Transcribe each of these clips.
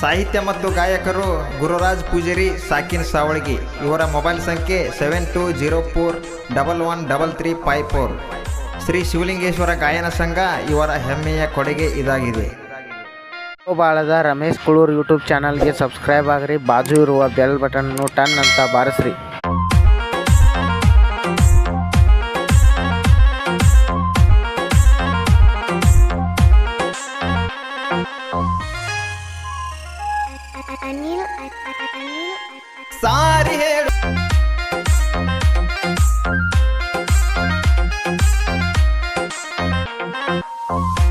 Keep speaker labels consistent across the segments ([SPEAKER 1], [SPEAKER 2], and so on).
[SPEAKER 1] ಸಾಹಿತ್ಯ ಮತ್ತು ಗಾಯಕರು ಗುರುರಾಜ್ ಪೂಜಾರಿ, ಸಾಕಿನ್ ಸಾವಳಗಿ. ಇವರ ಮೊಬೈಲ್ ಸಂಖ್ಯೆ seven two zero four double one double three five four. Shri Shivalingeshwara ಗಾಯನ ಸಂಘ ಇವರ ಹೆಮ್ಮೆಯ ಕೊಡುಗೆ ಇದಾಗಿದೆ.
[SPEAKER 2] ಬಾಳದ ರಮೇಶ್ ಕುಳೂರ್ ಯೂಟ್ಯೂಬ್ ಚಾನಲ್ಗೆ ಸಬ್ಸ್ಕ್ರೈಬ್ ಆಗ್ರಿ. ಬಾಜು ಇರುವ ಬೆಲ್ ಬಟನ್ನು ಟನ್ ಅಂತ ಬಾರಿಸ್ರಿ.
[SPEAKER 1] ಸಾರಿ ಹೇಳು
[SPEAKER 3] ಅನಿಲ್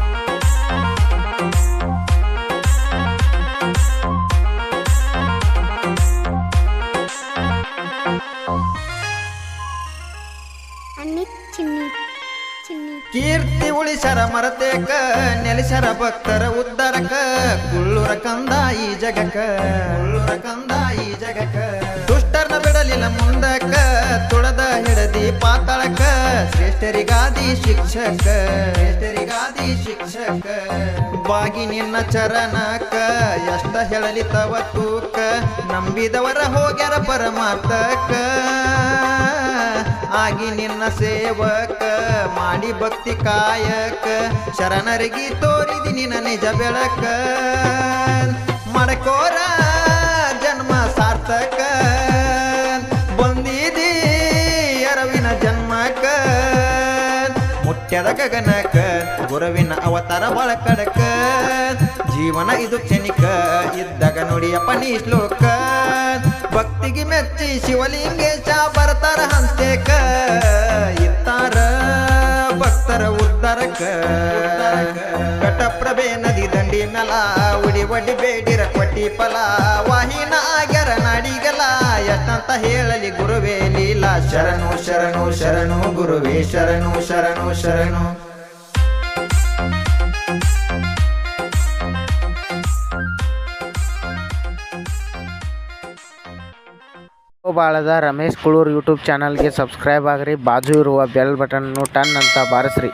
[SPEAKER 1] ಕೀರ್ತಿ ಉಳಿಸರ ಮರತೇಕ, ನೆಲೆಸರ ಭಕ್ತರ ಉದ್ದರಕ ಕುಳ್ಳುರ ಕಂದ ಈ ಜಗಕ, ಕುಳ್ಳುರ ಕಂದ ಈ ಜಗಕ. ದುಷ್ಟರ್ನ ಬಿಡಲಿಲ್ಲ ಮುಂದಕ, ತುಳದ ಹಿಡದಿ ಪಾತಾಳಕ, ಶ್ರೇಷ್ಠರಿಗಾದಿ ಶಿಕ್ಷಕ ಶ್ರೇಷ್ಠರಿಗಾದಿ ಶಿಕ್ಷಕ. ಬಾಗಿ ನಿನ್ನ ಚರಣಕ, ಎಷ್ಟ ಹೇಳಲಿ ತವ ತೂಕ, ನಂಬಿದವರ ಹೋಗ್ಯಾರ ಪರಮಾರ್ಥಕ. ಆಗಿ ನಿನ್ನ ಸೇವಕ ಮಾಡಿ ಭಕ್ತಿ ಕಾಯಕ. ಶರಣರಿಗೆ ತೋರಿದಿ ನಿನ್ನ ನಿಜ ಬೆಳಕ. ಮಡಕೋರ ಜನ್ಮ ಸಾರ್ಥಕ. ಬಂದಿದಿ ಅರವಿನ ಜನ್ಮಕ. ಮುಖ್ಯದ ಗಗನಕ, ಗುರುವಿನ ಅವತಾರ ಬಳಕಡಕ ಜೀವನ ಇದು ಕ್ಷಣಿಕ, ಇದ್ದಾಗ ನುಡಿಯಪ್ಪ ನೀ ಶ್ಲೋಕ. ಭಕ್ತಿಗೆ ಮೆಚ್ಚಿ ಶಿವಲಿಂಗೇಶ ಬರ್ತಾರ ಹಂತೇಕ ಇತ್ತಾರ, ಭಕ್ತರ ಉದ್ದಾರಕ ನದಿ ದಂಡಿ ಮೆಲ ಉಡಿ ಒಡಿ ಬೇಡಿರ ಕೊಟ್ಟಿ ಫಲ. ವಾಹಿನ ಆಗ್ಯರ ನಾಡಿಗಲ ಎಷ್ಟಂತ ಹೇಳಲಿ ಗುರುವೇ ಲೀಲಾ. ಶರಣು ಶರಣು ಶರಣು, ಗುರುವೇ, ಶರಣು ಶರಣು ಶರಣು.
[SPEAKER 2] ಬಾಳದ ರಮೇಶ್ ಕುಳೂರ್ ಯೂಟ್ಯೂಬ್ ಚಾನಲ್ಗೆ ಸಬ್ಸ್ಕ್ರೈಬ್ ಆಗ್ರಿ ಬಾಜು ಇರುವ ಬೆಲ್ ಬಟನ್ ಟನ್ ಅಂತ ಬಾರಿಸ್ರಿ.